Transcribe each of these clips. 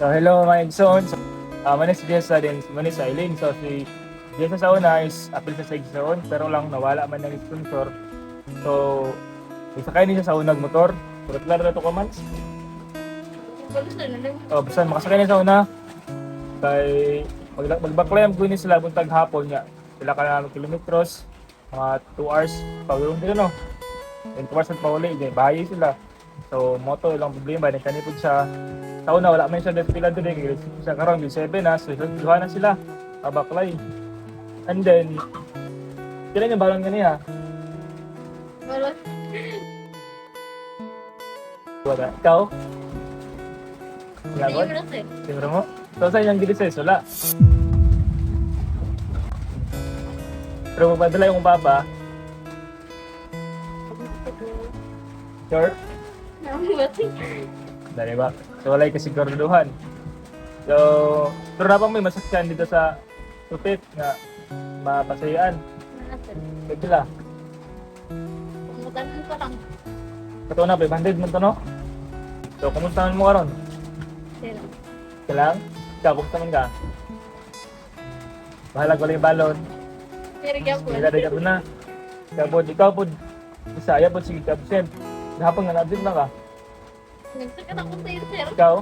So, hello mga Edson. So, uh, my name is Jessa din. My name is Eileen. So, si Jessa sa una is apil sa Edson, pero lang nawala man ng sponsor. So, isakay niya sa unag motor. Pero klaro na to ka man. Oh, basta makasakay niya sa una. Kay mag magbaklayam ko ni sila buntag hapon niya. Sila ka na kilometros, mga 2 hours. Pagulong din ano. And 2 hours at pauli, di bahayi sila. So, moto ilang problema, nagkanipod siya. Sa una, wala man siya dito pila doon eh. Sa karon, yung 7 na, so duha na sila. Kabaklay. And then, kailan yung balon ganiya? Balot. Wala. Ikaw? Eh. Siguro mo? So, saan yung gilises? Wala. Pero magpadala yung papa, sure? Dali ba? So, wala yung kasiguraduhan. So, pero na bang may masakyan dito sa tupit nga mapasayaan? Pwede la. Pumutan ko lang. Kato na, 500 mo to, no? So, kumusta man mo karon? Sino? Ka lang? Ikaw, kumusta man ka? Bahala ko lang yung balon. Pero kaya po. Po na. Ikaw po, ikaw po, Bisaya po, sige ka, absent. Hapon nga na-absent na ka. Nagsakat ako sa iyo, sir. Ikaw?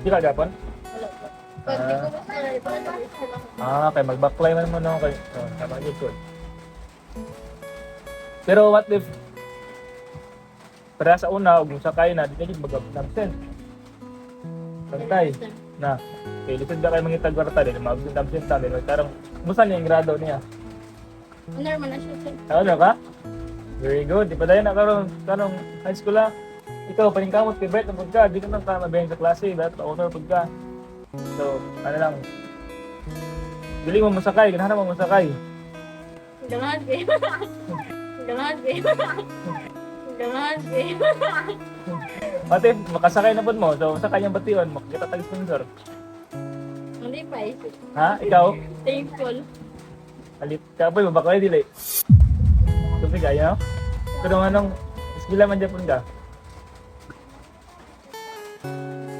Hindi ka gapon? Wala po. Pag di ko ito, Ah, kay mag-backfly man mo no kay oh, tama yun good. Pero what if para sa una ug sakay na di na mag-absent. Pantay na. Kay lisod na kay mangitag kwarta din mag-absent absent ta din tarong musan yung grado niya. Honor man na siya, sir. Ano ka? Very good. Di pa dahil na karon kanong high school ah. Ikaw paningkamot kay Bert na ka, di ka nang tama ba sa klase, dapat honor pud ka. So, ano lang. Dili mo masakay, ganahan mo masakay. Ganahan kayo. Ganahan kayo. Ganahan kayo. Ate, makasakay na po mo. So, sa kanyang bation, makikita tag sponsor. Hindi pa isip. Ha? Ikaw? Thankful. Alit ka po, mabakay dili. Tupig ayaw? Pero anong, iskila man po ka?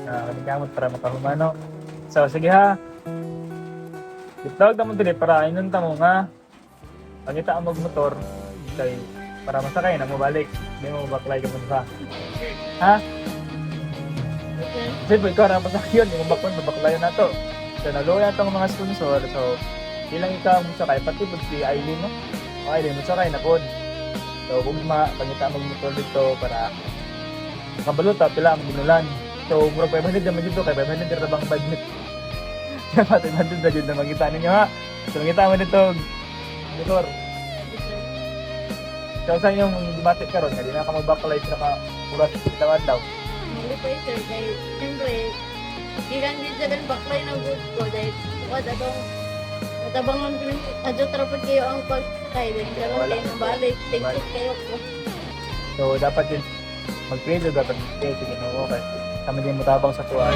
Ah, kanikamot para makahumano. So, sige ha. Itawag naman dili para inon ta mo nga. Pagkita ang magmotor, kay para masakay na mo balik. Hindi mo mabaklay ka pa. Ha? Kasi po ikaw na pasakyon, yung bakon, mabaklayan na to. So, naluya itong mga sponsor. So, ilang ikaw mo sakay, pati po si Aileen, no? O Aileen, mo sakay na po. So, kung ma, pangita magmotor dito para makabalot, ha, pila ang binulan. So, murag 500 naman dito, kay 500 na bang budget. Kaya pati 500 na dito, makita ninyo ha. So, makita mo dito, motor. So, saan yung dumatik ka ron? Hindi na ka mag-backlight na ka, puras sa daw. Hindi pa sir. Kaya, siyempre, gigan din sa din baklay ng good ko. Dahil, wad atong ng piling, adyo trapod kayo ang. Dahil, karoon Wala. kayo nabalik. Thank you kayo po. So, dapat yun, mag-trade o dapat mag-trade. Sige, no, okay. Kami din mo tabang sa tuwa.